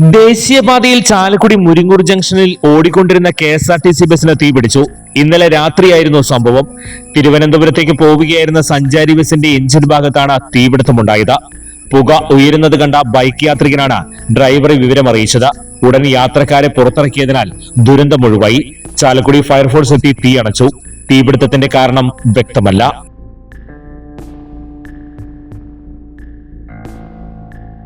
ദേശീയപാതയിൽ ചാലക്കുടി മുരിങ്ങൂർ ജംഗ്ഷനിൽ ഓടിക്കൊണ്ടിരുന്ന K S R T C ബസ്സിന് തീപിടിച്ചു ഇന്നലെ രാത്രിയായിരുന്നു സംഭവം. തിരുവനന്തപുരത്തേക്ക് പോവുകയായിരുന്ന സഞ്ചാരി ബസിന്റെ എഞ്ചിൻ ഭാഗത്താണ് തീപിടുത്തമുണ്ടായത്. പുക ഉയരുന്നത് കണ്ട ബൈക്ക് യാത്രികനാണ് വിവരം അറിയിച്ചത്. ഉടൻ യാത്രക്കാരെ പുറത്തിറക്കിയതിനാൽ ദുരന്തം ഒഴിവായി. ചാലക്കുടി ഫയർഫോഴ്സ് എത്തി തീ അണച്ചു. തീപിടുത്തത്തിന്റെ കാരണം വ്യക്തമല്ല.